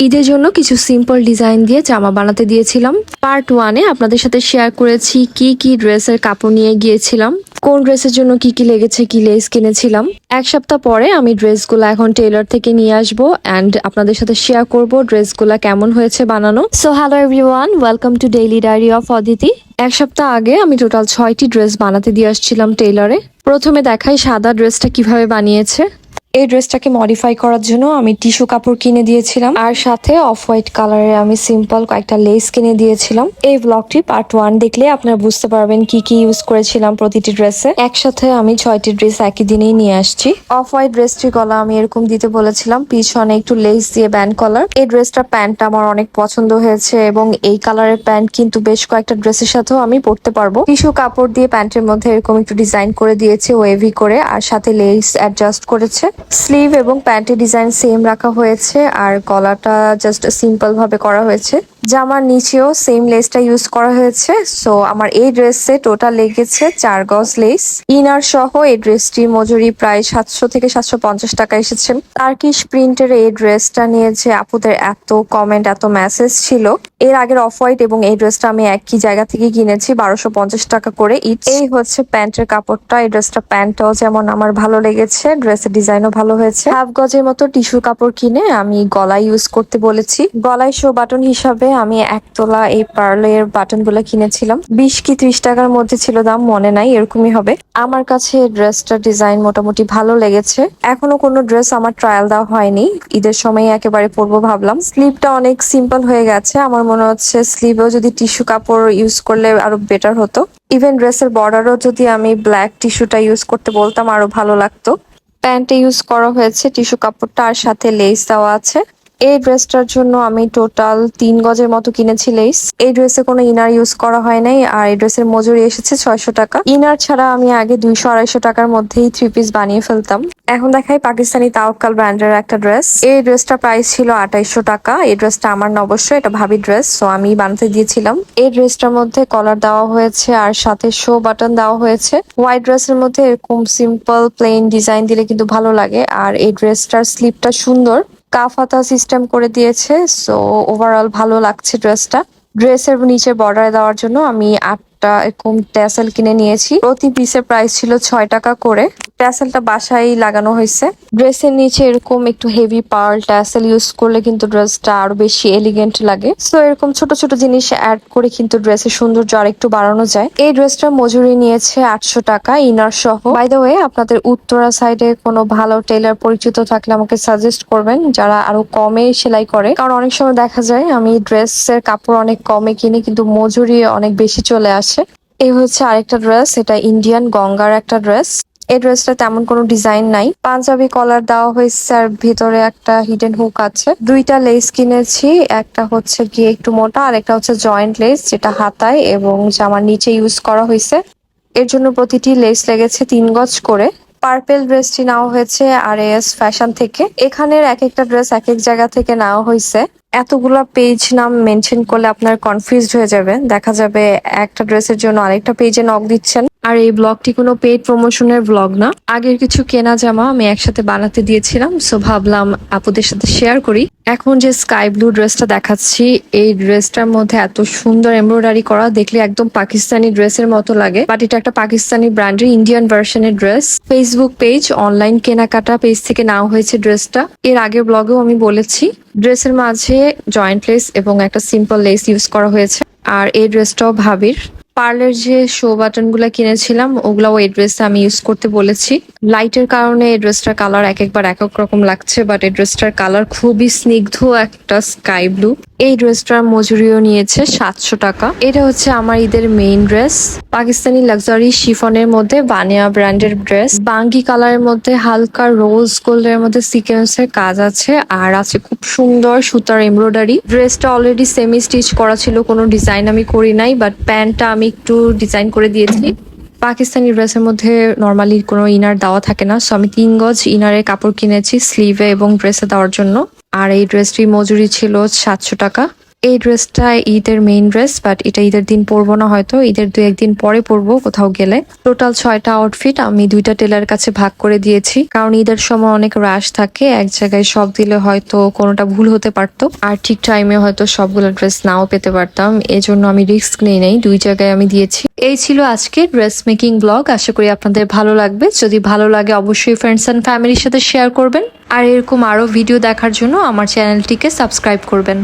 ঈদের জন্য কিছু সিম্পল ডিজাইন দিয়ে জামা বানাতে দিয়েছিলাম। পার্ট ওয়ানে আপনাদের সাথে শেয়ার করেছি কি কি ড্রেসের কাপড় নিয়ে গিয়েছিলাম, কোন ড্রেসের জন্য কি কি লেগেছে, কি লেস কিনেছিলাম। এক সপ্তাহ পরে আমি ড্রেসগুলো এখন টেইলর থেকে নিয়ে আসব অ্যান্ড আপনাদের সাথে শেয়ার করব ড্রেসগুলো কেমন হয়েছে বানানো। So hello everyone welcome to daily diary of Aditi এক সপ্তাহ আগে আমি টোটাল ছয়টি ড্রেস বানাতে দিয়ে আসছিলাম টেইলরে প্রথমে দেখাই সাদা ড্রেসটা কীভাবে বানিয়েছে। এই ড্রেসটাকে মডিফাই করার জন্য আমি টিস্যু কাপড় কিনে দিয়েছিলাম। আর সাথে অফ হোয়াইট কালারের আমি সিম্পল কয়েকটা লেস কিনে দিয়েছিলাম। এই ব্লগটি পার্ট ওয়ান দেখলে আপনারা বুঝতে পারবেন কি কি ইউজ করেছিলাম প্রতিটি ড্রেসে। একসাথে আমি ছয়টি ড্রেস একই দিনেই নিয়ে আসছি। অফ হোয়াইট ড্রেসটি গলা আমি এরকম দিতে বলেছিলাম। পিছনে একটু লেস দিয়ে ব্যান্ড কলার এই ড্রেসটা প্যান্টটা আমার অনেক পছন্দ হয়েছে এবং এই কালারের প্যান্ট কিন্তু বেশ কয়েকটা ড্রেসের সাথেও আমি পরতে পারব। টিস্যু কাপড় দিয়ে প্যান্টের মধ্যে এরকম একটু ডিজাইন করে দিয়েছে ওয়েভি করে, আর সাথে লেস অ্যাডজাস্ট করেছে। স্লিভ এবং প্যান্টের ডিজাইন সেম রাখা হয়েছে আর গলাটা জাস্ট সিম্পল ভাবে করা হয়েছে। জামার নিচেও সেম লেসটা ইউজ করা হয়েছে। সো আমার এই ড্রেসে টোটাল লেগেছে চার গজ লেস ইনার সহ এই ড্রেসটি মজুরি প্রায় সাতশো থেকে সাতশো পঞ্চাশ টাকা এসেছে। টার্কিশ প্রিন্টের এই ড্রেসটা নিয়ে যে আপুদের এত কমেন্ট এত মেসেজ ছিল, এর আগের অফ হোয়াইট এবং এই ড্রেসটা আমি একই জায়গা থেকে কিনেছি, বারোশো পঞ্চাশ টাকা করে এই হচ্ছে প্যান্টের কাপড়টা, এই ড্রেসটা প্যান্টটাও যেমন আমার ভালো লেগেছে ড্রেসের ডিজাইনও ভালো হয়েছে। হাফ গজের মতো টিস্যু কাপড় কিনে আমি গলায় ইউজ করতে বলেছি। গলায় শো বাটন হিসাবে আমি একতলা এই পার্লের বাটনগুলো কিনেছিলাম। বিশ কি ত্রিশ টাকার মধ্যে ছিল দাম, মনে নাই, এরকমই হবে। আমার কাছে ড্রেসটার ডিজাইন মোটামুটি ভালো লেগেছে। এখনও কোনো ড্রেস আমার ট্রায়াল দেওয়া হয়নি। ঈদের সময় একেবারে পরবো ভাবলাম। স্লিভটা অনেক সিম্পল হয়ে গেছে। আমার মনে হচ্ছে স্লিভেও যদি টিস্যু কাপড় ইউজ করলে আরও বেটার হতো। ইভেন ড্রেসের বর্ডারও যদি আমি ব্ল্যাক টিস্যুটা ইউজ করতে বলতাম, আরও ভালো লাগতো। প্যান্টে ইউজ করা হয়েছে, টিস্যু কাপড়টা, আর সাথে লেস দেওয়া আছে। এই ড্রেসটার জন্য আমি টোটাল তিন গজের মতো কিনেছি লেস এই ড্রেসে কোনো ইনার ইউজ করা হয় নাই, আর এই ড্রেসের মজুরি এসেছে ছয়শো টাকা। ইনার ছাড়া আমি আগে দুইশো আড়াইশো টাকার মধ্যেই থ্রি পিস বানিয়ে ফেলতাম। এখন দেখাই পাকিস্তানি তাওকাল ব্র্যান্ডের একটা ড্রেস। এই ড্রেসটা প্রাইস ছিল আঠাইশো টাকা। এই ড্রেসটা আমার না এটা ভাবি ড্রেস সো আমি বানাতে দিয়েছিলাম। এই ড্রেসটার মধ্যে কলার দেওয়া হয়েছে, আর সাথে শো বাটন দেওয়া হয়েছে। হোয়াইট ড্রেসের মধ্যে এরকম সিম্পল প্লেন ডিজাইন দিলে কিন্তু ভালো লাগে। আর এই ড্রেসটার স্লিপটা সুন্দর। কাফাতা সিস্টেম করে দিয়েছে সো ওভারঅল ভালো লাগছে ড্রেসটা ড্রেসের নিচে বর্ডার দেওয়ার জন্য আমি আটটা এরকম ট্যাসেল কিনে নিয়েছি। প্রতি পিসের প্রাইস ছিল ছয় টাকা করে। ট্যাসেলটা বাসায় লাগানো হয়েছে। ড্রেসের নিচে এরকম একটু হেভি পার্ল ট্যাসেল ইউজ করলে কিন্তু ড্রেসটা আরও বেশি এলিগেন্ট লাগে। সো এরকম ছোট ছোট জিনিস অ্যাড করে কিন্তু ড্রেসের সৌন্দর্য আর একটু বাড়ানো যায়। এই ড্রেসটার মজুরি নিয়েছে আটশো টাকা ইনার সহ। বাই দ্য ওয়ে আপনাদের উত্তরা সাইডে কোনো ভালো টেলার পরিচিত থাকলে আমাকে সাজেস্ট করবেন, যারা আরও কমে সেলাই করে। কারণ অনেক সময় দেখা যায়, আমি ড্রেসের কাপড় অনেক কমে কিনি, কিন্তু মজুরি অনেক বেশি চলে আসে। এই হচ্ছে আরেকটা ড্রেস, এটা ইন্ডিয়ান গঙ্গার একটা ড্রেস। এই ড্রেসটা তেমন কোনো ডিজাইন নাই। পাঞ্জাবি কলার দেওয়া হয়েছে আর ভিতরে একটা হিডেন হুক আছে। দুইটা লেস কিনেছি, একটা হচ্ছে গিয়ে একটু মোটা, আর একটা হচ্ছে জয়েন্ট লেস যেটা হাতায় এবং জামার নিচে ইউজ করা হয়েছে। এর জন্য প্রতিটি লেস লেগেছে তিন গজ করে। পার্পেল ড্রেসটি নেওয়া হয়েছে আর এস ফ্যাশন থেকে। এখানের এক একটা ড্রেস এক এক জায়গা থেকে নেওয়া হয়েছে। এতগুলা পেজ নাম মেনশন করলে আপনার কনফিউজড হয়ে যাবে। দেখা যাবে একটা ড্রেসের জন্য আরেকটা পেজে নক দিচ্ছেন। আর এই ব্লগটি কোনো পেড প্রমোশনের ব্লগ না। আগের কিছু কেনা জামা আমি একসাথে বানাতে দিয়েছিলাম সো ভাবলাম আপুদের সাথে শেয়ার করি। এখন যে স্কাই ব্লু ড্রেসটা দেখাচ্ছি, এই ড্রেসটার মধ্যে এত সুন্দর এমব্রয়ডারি করা, দেখলে একদম পাকিস্তানি ড্রেসের মতো লাগে। বাট এটা একটা পাকিস্তানি ব্র্যান্ডের ইন্ডিয়ান ভার্সনের ড্রেস ফেসবুক পেজ অনলাইন কেনাকাটা পেজ থেকে নেওয়া হয়েছে ড্রেসটা এর আগের ব্লগেও আমি বলেছি ড্রেসের মাঝে জয়েন্ট লেস এবং একটা সিম্পল লেস ইউজ করা হয়েছে। আর এই ড্রেসটাও ভাবির। পার্লের যে শো বাটনগুলা কিনেছিলাম ওগুলাও ওই ড্রেসটা আমি ইউজ করতে বলেছি। লাইটের কারণে এই ড্রেসটার কালার এক একবার এক এক রকম লাগছে বাট এই ড্রেসটার কালার খুবই স্নিগ্ধ একটা স্কাই ব্লু এই ড্রেসটার মজুরিও নিয়েছে সাতশো টাকা। এটা হচ্ছে আমার ঈদের মেইন ড্রেস পাকিস্তানি লাক্সারি শিফনের মধ্যে বানিয়া ব্র্যান্ডের ড্রেস বাঙ্গি কালারের মধ্যে হালকা রোজ গোল্ডের মধ্যে সিকোয়েন্সের কাজ আছে, আর আছে খুব সুন্দর সুতার এমব্রয়ডারি ড্রেসটা অলরেডি সেমি স্টিচ করা ছিল, কোনো ডিজাইন আমি করি নাই বাট প্যান্টটা আমি একটু ডিজাইন করে দিয়েছি। পাকিস্তানি ড্রেসের মধ্যে নর্মালি কোনো ইনার দেওয়া থাকে না। সো আমি তিন গজ ইনারে কাপড় কিনেছি স্লিভে এবং ড্রেসে দেওয়ার জন্য। আর এই ড্রেসটির মজুরি ছিল সাতশো টাকা। এই ড্রেসটা ঈদের মেইন ড্রেস বাট এটা ঈদের দিন পরবো না হয়তো। ঈদের দু একদিন পরে পরবো কোথাও গেলে। টোটাল ছয়টা আউটফিট আমি দুইটা টেলার কাছে ভাগ করে দিয়েছি। কারণ ঈদের সময় অনেক রাশ থাকে, এক জায়গায় সব দিলে হয়তো কোনোটা ভুল হতে পারতো। আর ঠিক টাইমে হয়তো সবগুলো ড্রেস নাও পেতে পারতাম। এজন্য আমি রিস্ক নেই নেই, দুই জায়গায় আমি দিয়েছি। এই ছিল আজকে ড্রেস মেকিং ব্লগ আশা করি আপনাদের ভালো লাগবে। যদি ভালো লাগে, অবশ্যই ফ্রেন্ডস অ্যান্ড ফ্যামিলির সাথে শেয়ার করবেন। আর এরকম আরও ভিডিও দেখার জন্য আমার চ্যানেলটিকে সাবস্ক্রাইব করবেন।